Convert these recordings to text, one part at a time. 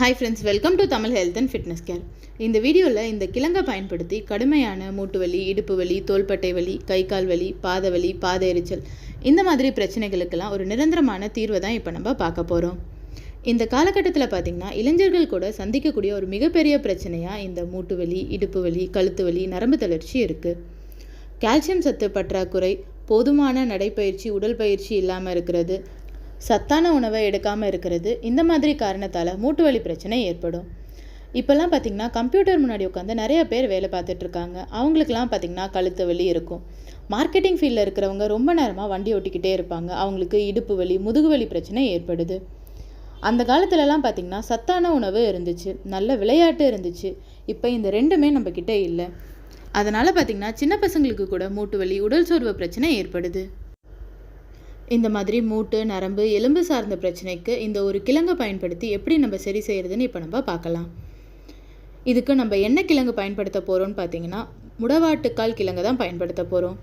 Hi friends welcome to Tamil health and fitness care இந்த வீடியோவில் இந்த கிழங்கை பயன்படுத்தி கடுமையான மூட்டு வலி இடுப்பு வலி தோள்பட்டை வலி கை கால் வலி பாத வலி பாத எரிச்சல் இந்த மாதிரி பிரச்சனைகளுக்கெல்லாம் ஒரு நிரந்தரமான தீர்வை தான் இப்போ நம்ம பார்க்க போகிறோம் இந்த காலகட்டத்தில் பார்த்திங்கன்னா இளைஞர்கள் கூட சந்திக்கக்கூடிய ஒரு மிகப்பெரிய பிரச்சனையாக இந்த மூட்டு வலி இடுப்பு வலி கழுத்து வலி நரம்பு தளர்ச்சி இருக்குது கால்சியம் சத்து பற்றாக்குறை போதுமான நடைப்பயிற்சி உடல் பயிற்சி இல்லாமல் இருக்கிறது சத்தான உணவை எடுக்காமல் இருக்கிறது. இந்த மாதிரி காரணத்தால் மூட்டு வலி பிரச்சனை ஏற்படும். இப்போல்லாம் பார்த்திங்கன்னா கம்ப்யூட்டர் முன்னாடி உட்காந்து நிறைய பேர் வேலை பார்த்துட்ருக்காங்க அவங்களுக்குலாம் பார்த்திங்கன்னா கழுத்து வலி இருக்கும். மார்க்கெட்டிங் ஃபீல்டில் இருக்கிறவங்க ரொம்ப நேரமாக வண்டி ஓட்டிக்கிட்டே இருப்பாங்க. அவங்களுக்கு இடுப்பு வலி முதுகு வலி பிரச்சனை ஏற்படுது. அந்த காலத்துலலாம் பார்த்திங்கன்னா சத்தான உணவு இருந்துச்சு. நல்ல விளையாட்டு இருந்துச்சு. இப்போ இந்த ரெண்டுமே நம்மக்கிட்ட இல்லை. அதனால் பார்த்திங்கன்னா சின்ன பசங்களுக்கு கூட மூட்டு வலி உடல் சோர்வு பிரச்சனை ஏற்படுது. இந்த மாதிரி மூட்டு நரம்பு எலும்பு சார்ந்த பிரச்சனைக்கு இந்த ஒரு கிழங்கை பயன்படுத்தி எப்படி நம்ம சரி செய்கிறதுன்னு இப்போ நம்ம பார்க்கலாம். இதுக்கு நம்ம என்ன கிழங்கு பயன்படுத்த போகிறோம்னு பார்த்தீங்கன்னா முடவாட்டுக்கால் கிழங்கு தான் பயன்படுத்த போகிறோம்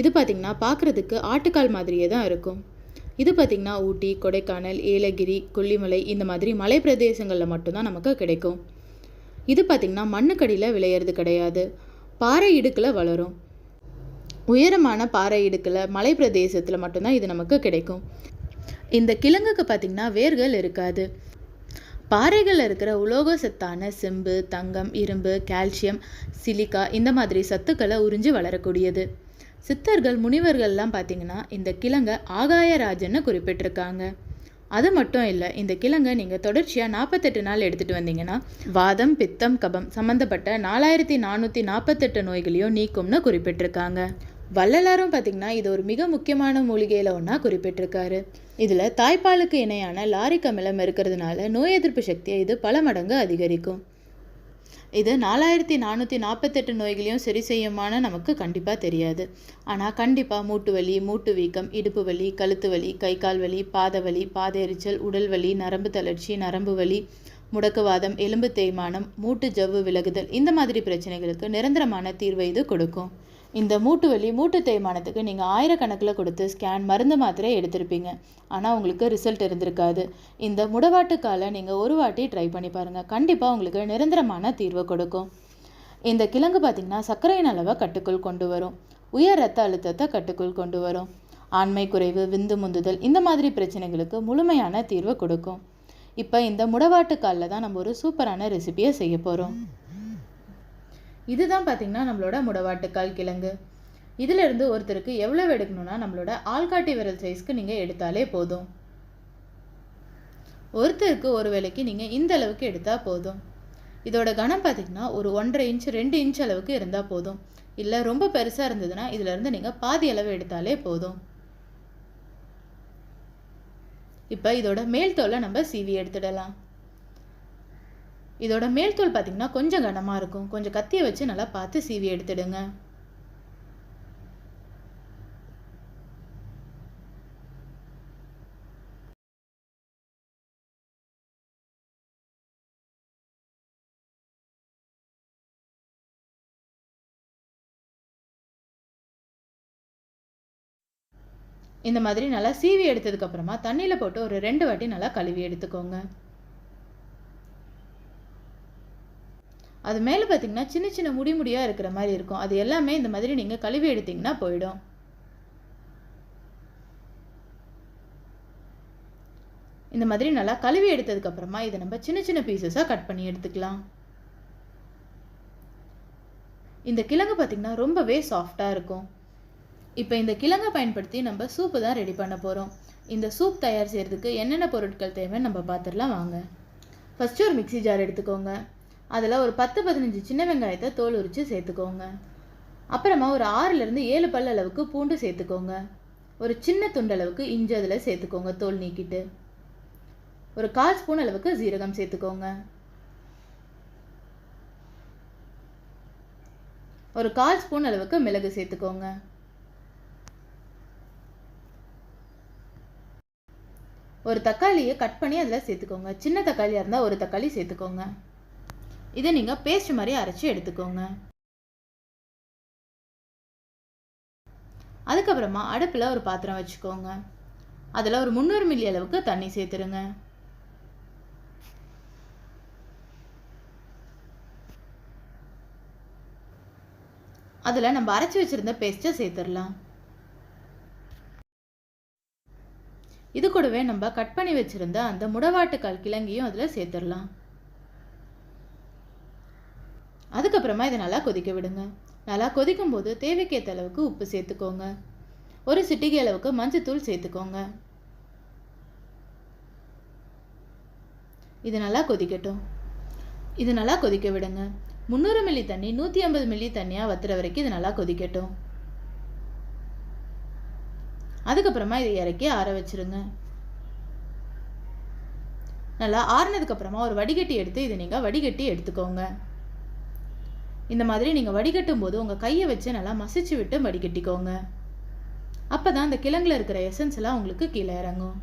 இது பார்த்திங்கன்னா பார்க்குறதுக்கு ஆட்டுக்கால் மாதிரியே தான் இருக்கும். இது பார்த்திங்கன்னா ஊட்டி கொடைக்கானல் ஏலகிரி கொல்லிமலை இந்த மாதிரி மலை பிரதேசங்களில் மட்டும்தான் நமக்கு கிடைக்கும். இது பார்த்திங்கன்னா மண்ணுக்கடியில் விளையிறது கிடையாது. பாறை இடுக்கில் வளரும். உயரமான பாறை இடுக்கில் மலை பிரதேசத்தில் மட்டும்தான் இது நமக்கு கிடைக்கும். இந்த கிழங்குக்கு பார்த்திங்கன்னா வேர்கள் இருக்காது. பாறைகளில் இருக்கிற உலோக சத்தான செம்பு தங்கம் இரும்பு கால்சியம் சிலிக்கா இந்த மாதிரி சத்துக்களை உறிஞ்சி வளரக்கூடியது. சித்தர்கள் முனிவர்கள்லாம் பார்த்திங்கன்னா இந்த கிழங்கை ஆகாயராஜன்னு குறிப்பிட்டிருக்காங்க. அது மட்டும் இல்லை இந்த கிழங்கை நீங்கள் தொடர்ச்சியாக நாற்பத்தெட்டு நாள் எடுத்துகிட்டு வந்தீங்கன்னா வாதம் பித்தம் கபம் சம்மந்தப்பட்ட நாலாயிரத்தி நானூற்றி நாற்பத்தெட்டு நோய்களையும் நீக்கும்னு குறிப்பிட்டிருக்காங்க. வள்ளலாரும் பார்த்திங்கன்னா இது ஒரு மிக முக்கியமான மூலிகையில் ஒன்றா குறிப்பிட்டிருக்காரு. இதில் தாய்ப்பாலுக்கு இணையான லாரிக் அமிலம் இருக்கிறதுனால நோய் எதிர்ப்பு சக்தியை இது பல மடங்கு அதிகரிக்கும். இது நாலாயிரத்தி நானூற்றி நாற்பத்தெட்டு நோய்களையும் சரி செய்யுமான நமக்கு கண்டிப்பாக தெரியாது. ஆனால் கண்டிப்பாக மூட்டு வலி மூட்டு வீக்கம் இடுப்பு வலி கழுத்து வலி கை கால் வலி பாத வலி பாத எரிச்சல் உடல் வலி நரம்பு தளர்ச்சி நரம்பு வலி முடக்குவாதம் எலும்பு தேய்மானம் மூட்டு ஜவ்வு விலகுதல் இந்த மாதிரி பிரச்சனைகளுக்கு நிரந்தரமான தீர்வை இது கொடுக்கும். இந்த மூட்டு வலி மூட்டு தேய்மானத்துக்கு நீங்கள் ஆயிரக்கணக்கில் கொடுத்து ஸ்கேன் மருந்து மாத்திரை எடுத்திருப்பீங்க. ஆனால் உங்களுக்கு ரிசல்ட் இருந்திருக்காது. இந்த முடவாட்டுக்காலை நீங்கள் ஒரு வாட்டி ட்ரை பண்ணி பாருங்கள் கண்டிப்பாக உங்களுக்கு நிரந்தரமான தீர்வு கொடுக்கும். இந்த கிழங்கு பார்த்திங்கன்னா சர்க்கரையின் அளவை கட்டுக்குள் கொண்டு வரும். உயர் ரத்த அழுத்தத்தை கட்டுக்குள் கொண்டு வரும். ஆண்மை குறைவு விந்து முந்துதல் இந்த மாதிரி பிரச்சனைகளுக்கு முழுமையான தீர்வு கொடுக்கும். இப்போ இந்த முடவாட்டுக்காலில் தான் நம்ம ஒரு சூப்பரான ரெசிபியை செய்ய போகிறோம் இதுதான் பார்த்திங்கன்னா நம்மளோட முடவாட்டுக்கால் கிழங்கு. இதிலிருந்து ஒருத்தருக்கு எவ்வளவு எடுக்கணும்னா நம்மளோட ஆள்காட்டி விரல் சைஸ்க்கு நீங்கள் எடுத்தாலே போதும். ஒருத்தருக்கு ஒரு வேளைக்கு நீங்கள் இந்த அளவுக்கு எடுத்தால் போதும். இதோட கணம் பார்த்திங்கன்னா ஒரு ஒன்றரை இன்ச் ரெண்டு இன்ச் அளவுக்கு இருந்தால் போதும். இல்லை ரொம்ப பெருசாக இருந்ததுன்னா இதிலேருந்து நீங்கள் பாதி அளவு எடுத்தாலே போதும். இப்போ இதோட மேல் தோலை நம்ம சீவி எடுத்துடலாம். இதோட மேல்தோல் பார்த்தீங்கன்னா பார்த்திங்கன்னா கொஞ்சம் கனமாக இருக்கும். கொஞ்சம் கத்தியை வச்சு நல்லா பார்த்து சீவி எடுத்துடுங்க. இந்த மாதிரி நல்லா சீவி எடுத்ததுக்கப்புறமா தண்ணியில் போட்டு ஒரு ரெண்டு வாட்டி நல்லா கழுவி எடுத்துக்கோங்க. அது மேலே பார்த்தீங்கன்னா சின்ன சின்ன முடி முடியாக இருக்கிற மாதிரி இருக்கும். அது எல்லாமே இந்த மாதிரி நீங்கள் கழுவி எடுத்தீங்கன்னா போயிடும். இந்த மாதிரி நல்லா கழுவி எடுத்ததுக்கப்புறமா இதை நம்ம சின்ன சின்ன பீசஸாக கட் பண்ணி எடுத்துக்கலாம். இந்த கிழங்கு பார்த்திங்கன்னா ரொம்பவே சாஃப்டாக இருக்கும். இப்போ இந்த கிழங்கை பயன்படுத்தி நம்ம சூப்பு தான் ரெடி பண்ண போகிறோம் இந்த சூப் தயார் செய்கிறதுக்கு என்னென்ன பொருட்கள் தேவைன்னு நம்ம பார்த்துடலாம் வாங்க. ஃபஸ்ட்டு ஒரு மிக்சி ஜார் எடுத்துக்கோங்க. அதில் ஒரு பத்து பதினஞ்சு சின்ன வெங்காயத்தை தோல் உரித்து சேர்த்துக்கோங்க. அப்புறமா ஒரு ஆறுலேருந்து ஏழு பல் அளவுக்கு பூண்டு சேர்த்துக்கோங்க. ஒரு சின்ன துண்டு அளவுக்கு இஞ்சி அதில் சேர்த்துக்கோங்க தோல் நீக்கிட்டு. ஒரு கால் ஸ்பூன் அளவுக்கு ஜீரகம் சேர்த்துக்கோங்க. ஒரு கால் ஸ்பூன் அளவுக்கு மிளகு சேர்த்துக்கோங்க. ஒரு தக்காளியை கட் பண்ணி அதில் சேர்த்துக்கோங்க. சின்ன தக்காளியாக இருந்தால் ஒரு தக்காளி சேர்த்துக்கோங்க. இதை நீங்கள் பேஸ்ட் மாதிரி அரைச்சி எடுத்துக்கோங்க. அதுக்கப்புறமா அடுப்பில் ஒரு பாத்திரம் வச்சுக்கோங்க. அதில் ஒரு முந்நூறு மில்லி அளவுக்கு தண்ணி சேர்த்துருங்க. அதில் நம்ம அரைச்சி வச்சுருந்த பேஸ்ட்டை சேர்த்துடலாம். இது கூடவே நம்ம கட் பண்ணி வச்சுருந்த அந்த முடவாட்டுக்கால் கிழங்கையும் அதில் சேர்த்துடலாம். அதுக்கப்புறமா இதை நல்லா கொதிக்க விடுங்க. நல்லா கொதிக்கும் போது தேவைக்கேற்ற அளவுக்கு உப்பு சேர்த்துக்கோங்க. ஒரு சிட்டிகை அளவுக்கு மஞ்சத்தூள் சேர்த்துக்கோங்க. இது நல்லா கொதிக்கட்டும். இது நல்லா கொதிக்க விடுங்க. முந்நூறு மில்லி தண்ணி நூற்றி ஐம்பது மில்லி தண்ணியாக வத்துற வரைக்கும் இது நல்லா கொதிக்கட்டும். அதுக்கப்புறமா இதை இறக்கி ஆற வச்சிருங்க. நல்லா ஆறுனதுக்கப்புறமா ஒரு வடிகட்டி எடுத்து இதை நீங்கள் வடிகட்டி எடுத்துக்கோங்க. இந்த மாதிரி நீங்கள் வடிகட்டும் போது உங்கள் கையை வச்சு நல்லா மசிச்சு விட்டு வடிகட்டிக்கோங்க. அப்போ தான் அந்த கிழங்குல இருக்கிற எசன்ஸ் எல்லாம் உங்களுக்கு கீழே இறங்கும்.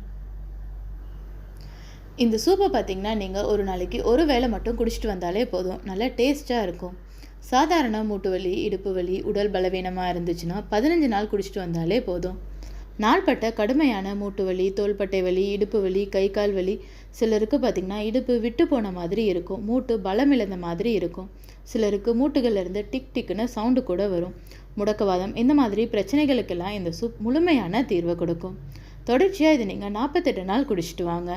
இந்த சூப்பை பார்த்தீங்கன்னா நீங்கள் ஒரு நாளைக்கு ஒரு வேளை மட்டும் குடிச்சிட்டு வந்தாலே போதும். நல்லா டேஸ்ட்டாக இருக்கும். சாதாரண மூட்டு வலி இடுப்பு வலி உடல் பலவீனமாக இருந்துச்சுன்னா பதினஞ்சு நாள் குடிச்சிட்டு வந்தாலே போதும். நாள்பட்ட கடுமையான மூட்டு வலி தோள்பட்டை வலி இடுப்பு வலி கை கால் வலி சிலருக்கு பார்த்திங்கன்னா இடுப்பு விட்டு போன மாதிரி இருக்கும். மூட்டு பலம் இழந்த மாதிரி இருக்கும். சிலருக்கு மூட்டுகள்லேருந்து டிக் டிக்குன்னு சவுண்டு கூட வரும். முடக்கவாதம் இந்த மாதிரி பிரச்சனைகளுக்கெல்லாம் இந்த சூப் முழுமையான தீர்வை கொடுக்கும். தொடர்ச்சியாக இது நீங்கள் நாற்பத்தெட்டு நாள் குடிச்சிட்டு வாங்க.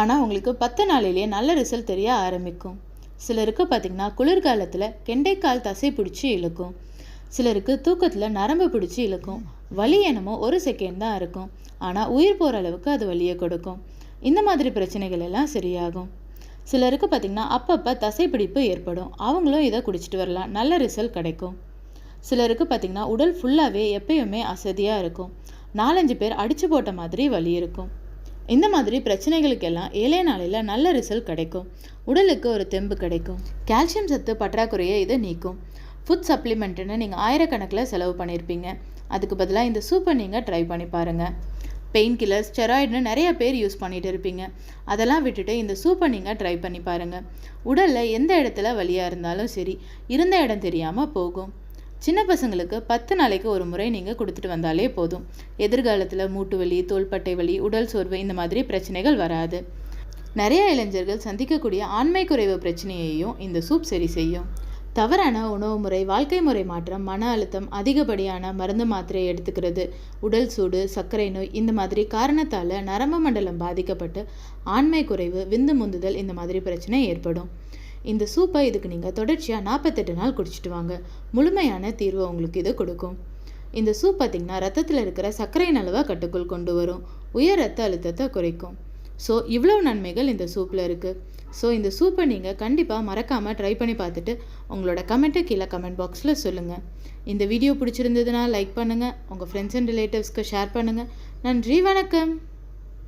ஆனால் உங்களுக்கு பத்து நாளிலேயே நல்ல ரிசல்ட் தெரிய ஆரம்பிக்கும். சிலருக்கு பார்த்திங்கன்னா குளிர்காலத்தில் கெண்டைக்கால் தசை பிடிச்சி இழுக்கும். சிலருக்கு தூக்கத்தில் நரம்பு பிடிச்சி இழுக்கும். வலி என்னமோ ஒரு செகண்ட் தான் இருக்கும். ஆனால் உயிர் போகிற அளவுக்கு அது வலியை கொடுக்கும். இந்த மாதிரி பிரச்சனைகள் எல்லாம் சரியாகும். சிலருக்கு பார்த்திங்கன்னா அப்பப்போ தசைப்பிடிப்பு ஏற்படும். அவங்களும் இதை குடிச்சிட்டு வரலாம். நல்ல ரிசல்ட் கிடைக்கும். சிலருக்கு பார்த்திங்கன்னா உடல் ஃபுல்லாகவே எப்பயுமே அசதியாக இருக்கும். நாலஞ்சு பேர் அடித்து போட்ட மாதிரி வலி இருக்கும். இந்த மாதிரி பிரச்சனைகளுக்கெல்லாம் ஏழே நாளில் நல்ல ரிசல்ட் கிடைக்கும். உடலுக்கு ஒரு தெம்பு கிடைக்கும். கால்சியம் சத்து பற்றாக்குறையை இதை நீக்கும். ஃபுட் சப்ளிமெண்ட்டுன்னு நீங்கள் ஆயிரக்கணக்கில் செலவு பண்ணியிருப்பீங்க அதுக்கு பதிலாக இந்த சூப்பை நீங்கள் ட்ரை பண்ணி பாருங்கள் பெயின் கில்லர் ஸ்டெராய்டுன்னு நிறைய பேர் யூஸ் பண்ணிட்டு இருப்பீங்க. அதெல்லாம் விட்டுட்டு இந்த சூப்பை நீங்கள் ட்ரை பண்ணி பாருங்கள் உடலில் எந்த இடத்துல வலியாக இருந்தாலும் சரி இருந்த இடம் தெரியாமல் போகும். சின்ன பசங்களுக்கு பத்து நாளைக்கு ஒரு முறை நீங்கள் கொடுத்துட்டு வந்தாலே போதும். எதிர்காலத்தில் மூட்டு வலி தோள்பட்டை வலி உடல் சோர்வு இந்த மாதிரி பிரச்சனைகள் வராது. நிறைய இளைஞர்கள் சந்திக்கக்கூடிய ஆண்மை குறைவு பிரச்சனையையும் இந்த சூப் சரி செய்யும். தவறான உணவு முறை வாழ்க்கை முறை மாற்றம் மன அழுத்தம் அதிகப்படியான மருந்து மாத்திரை எடுத்துக்கிறது. உடல் சூடு சர்க்கரை நோய் இந்த மாதிரி காரணத்தால் நரம்பு மண்டலம் பாதிக்கப்பட்டு ஆண்மை குறைவு விந்து முந்துதல் இந்த மாதிரி பிரச்சனை ஏற்படும். இந்த சூப்பை இதுக்கு நீங்கள் தொடர்ச்சியாக நாற்பத்தெட்டு நாள் குடிச்சிட்டு வாங்க. முழுமையான தீர்வு உங்களுக்கு இது கொடுக்கும். இந்த சூப் பார்த்திங்கன்னா ரத்தத்தில் இருக்கிற சர்க்கரையின் அளவை கட்டுக்குள் கொண்டு வரும். உயர் ரத்த அழுத்தத்தை குறைக்கும். ஸோ இவ்வளோ நன்மைகள் இந்த சூப்பில் இருக்குது ஸோ இந்த சூப்பை நீங்கள் கண்டிப்பாக மறக்காமல் ட்ரை பண்ணி பார்த்துட்டு உங்களோட கமெண்ட்டை கீழே கமெண்ட் பாக்ஸில் சொல்லுங்கள் இந்த வீடியோ பிடிச்சிருந்ததுன்னா லைக் பண்ணுங்கள் உங்கள் ஃப்ரெண்ட்ஸ் அண்ட் ரிலேட்டிவ்ஸ்க்கு ஷேர் பண்ணுங்கள் நன்றி வணக்கம்.